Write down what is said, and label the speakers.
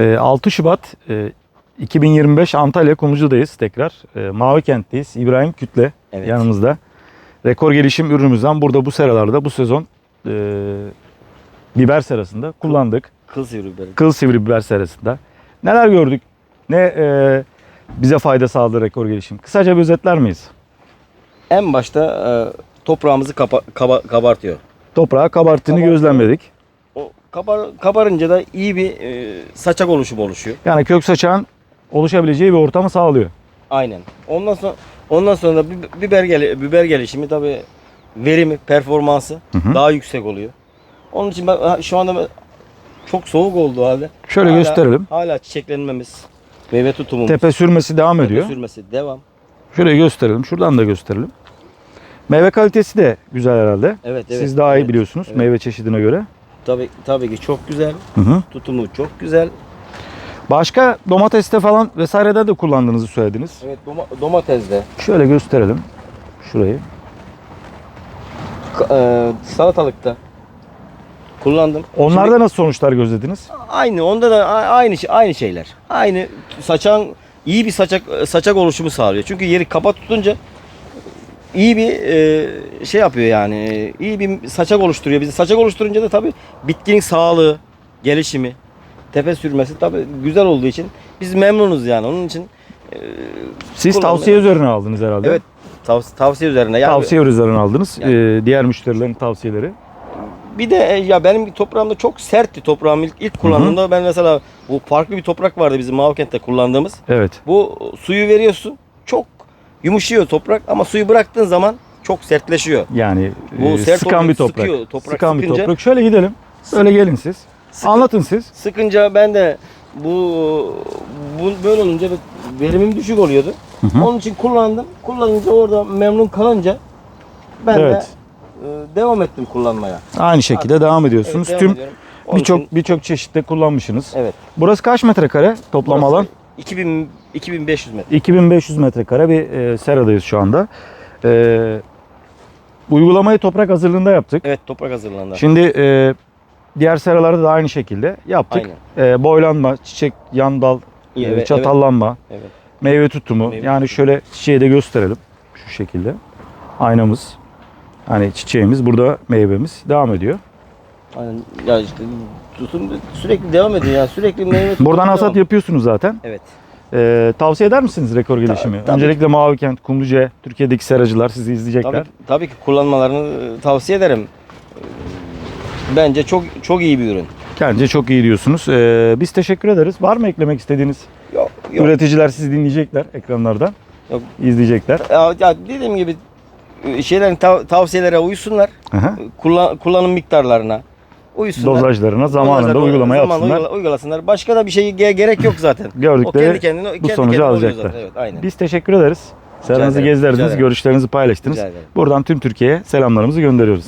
Speaker 1: Ee, 6 Şubat e, 2025 Antalya Kumlucu'dayız tekrar. Ee, Mavi Kent'teyiz. İbrahim Kütle
Speaker 2: Evet.
Speaker 1: yanımızda. Rekor gelişim ürünümüzden burada bu seralarda bu sezon e, biber serasında kullandık.
Speaker 2: Kıl sivri biberi.
Speaker 1: Kıl sivri biber serasında. Neler gördük? Ne e, bize fayda sağladı rekor gelişim? Kısaca bir özetler miyiz?
Speaker 2: En başta e, toprağımızı kapa- kaba- kabartıyor.
Speaker 1: Toprağı kabarttığını
Speaker 2: Kabartıyor.
Speaker 1: gözlemledik.
Speaker 2: Kabar kabarınca da iyi bir e, saçak oluşumu oluşuyor.
Speaker 1: Yani kök saçağın oluşabileceği bir ortamı sağlıyor.
Speaker 2: Aynen. Ondan sonra ondan sonra da bi- biber gel biber gelişimi tabii verimi, performansı
Speaker 1: Hı hı.
Speaker 2: daha yüksek oluyor. Onun için ben ha, şu anda ben- çok soğuk olduğu halde
Speaker 1: Şöyle
Speaker 2: hala-
Speaker 1: gösterelim.
Speaker 2: Hala çiçeklenmemiz, meyve tutumumuz,
Speaker 1: Tepe sürmesi devam
Speaker 2: tepe
Speaker 1: ediyor.
Speaker 2: sürmesi devam.
Speaker 1: Şöyle gösterelim. Şuradan da gösterelim. Meyve kalitesi de güzel herhalde.
Speaker 2: Evet, evet.
Speaker 1: Siz daha iyi
Speaker 2: evet.
Speaker 1: biliyorsunuz
Speaker 2: evet.
Speaker 1: meyve çeşidine göre.
Speaker 2: Tabii tabii ki çok güzel.
Speaker 1: Hı hı.
Speaker 2: Tutumu çok güzel.
Speaker 1: Başka domateste falan vesairede de kullandığınızı söylediniz.
Speaker 2: Evet doma- domatesde,
Speaker 1: Şöyle gösterelim. Şurayı.
Speaker 2: k- e, salatalıkta kullandım.
Speaker 1: Onlarda nasıl sonuçlar gözlediniz?
Speaker 2: Aynı onda da aynı şey- aynı şeyler. Aynı saçan iyi bir saçak saçak oluşumu sağlıyor. Çünkü yeri kapa tutunca iyi bir e, şey yapıyor yani. iyi bir saçak oluşturuyor. Bizi saçak oluşturunca da tabii bitkinin sağlığı, gelişimi, tepe sürmesi tabii güzel olduğu için biz memnunuz yani. Onun için e,
Speaker 1: Siz
Speaker 2: Kullanmaya-
Speaker 1: tavsiye üzerine aldınız herhalde.
Speaker 2: evet tav- tavsiye üzerine. Yani
Speaker 1: Tavsiye üzerine aldınız.
Speaker 2: Yani-
Speaker 1: Ee, diğer müşterilerin tavsiyeleri.
Speaker 2: Bir de e, ya benim toprağımda çok sertti toprağım ilk, ilk kullandığımda ben mesela bu farklı bir toprak vardı bizim Mavkent'te kullandığımız.
Speaker 1: Evet.
Speaker 2: Bu suyu veriyorsun. Çok yumuşuyor toprak ama suyu bıraktığın zaman çok sertleşiyor.
Speaker 1: Yani
Speaker 2: Bu
Speaker 1: e,
Speaker 2: sert
Speaker 1: sıkan bir toprak.
Speaker 2: sıkıyor. Toprak
Speaker 1: sıkan bir
Speaker 2: sıkınca-
Speaker 1: toprak. Şöyle gidelim. Böyle gelin siz.
Speaker 2: Sıkı-
Speaker 1: Anlatın siz.
Speaker 2: Sıkınca ben de bu, bu böyle olunca verimim düşük oluyordu.
Speaker 1: Hı hı.
Speaker 2: Onun için kullandım. Kullanınca orada memnun kalınca ben
Speaker 1: Evet.
Speaker 2: de e, devam ettim kullanmaya.
Speaker 1: Aynı şekilde devam ediyorsunuz.
Speaker 2: Evet, devam
Speaker 1: Tüm birçok birçok çeşitte kullanmışsınız.
Speaker 2: evet.
Speaker 1: Burası kaç metrekare toplam
Speaker 2: Burası
Speaker 1: alan?
Speaker 2: 2000 2500 metre.
Speaker 1: 2500 metrekare bir e, seradayız şu anda. E, uygulamayı toprak hazırlığında yaptık.
Speaker 2: Evet toprak hazırlandı.
Speaker 1: Şimdi e, diğer seralarda da aynı şekilde yaptık.
Speaker 2: Aynen.
Speaker 1: E, boylanma, çiçek, yan dal, e,
Speaker 2: Evet,
Speaker 1: çatallanma,
Speaker 2: Evet.
Speaker 1: meyve tutumu.
Speaker 2: Meyve
Speaker 1: yani
Speaker 2: tutumu.
Speaker 1: şöyle çiçeği de gösterelim şu şekilde. Aynamız. Hani çiçeğimiz burada meyvemiz devam ediyor.
Speaker 2: Aynen. Ya işte tutum sürekli devam ediyor yani sürekli meyve tutumu
Speaker 1: Buradan
Speaker 2: devam.
Speaker 1: hasat yapıyorsunuz zaten.
Speaker 2: Evet.
Speaker 1: E, tavsiye eder misiniz rekor gelişimi?
Speaker 2: tabii
Speaker 1: Öncelikle Mavi Kent, Kumluca, Türkiye'deki seracılar sizi izleyecekler.
Speaker 2: Tabii, tabii ki kullanmalarını e, tavsiye ederim. E, Bence çok çok iyi bir ürün.
Speaker 1: Bence çok iyi diyorsunuz. E, biz teşekkür ederiz. Var mı eklemek istediğiniz?
Speaker 2: Yok yok.
Speaker 1: Üreticiler sizi dinleyecekler ekranlardan.
Speaker 2: Yok.
Speaker 1: izleyecekler.
Speaker 2: Ya, ya dediğim gibi e, şeylerin tav- tavsiyelere uysunlar.
Speaker 1: Aha.
Speaker 2: Kullan, kullanım miktarlarına uysunlar.
Speaker 1: Dozajlarına zamanında
Speaker 2: Dozajlarına
Speaker 1: uygulama
Speaker 2: zamanında
Speaker 1: yapsınlar.
Speaker 2: uygula- uygulasınlar. Başka da bir şey ge- gerek yok zaten. o
Speaker 1: Gördükleri
Speaker 2: kendi kendine kendi
Speaker 1: sonucu
Speaker 2: kendine
Speaker 1: alacaklar.
Speaker 2: zaten. Evet, aynen.
Speaker 1: Biz teşekkür ederiz. Gezderdiniz,
Speaker 2: ederim.
Speaker 1: görüşlerinizi paylaştınız. Buradan tüm Türkiye'ye selamlarımızı gönderiyoruz.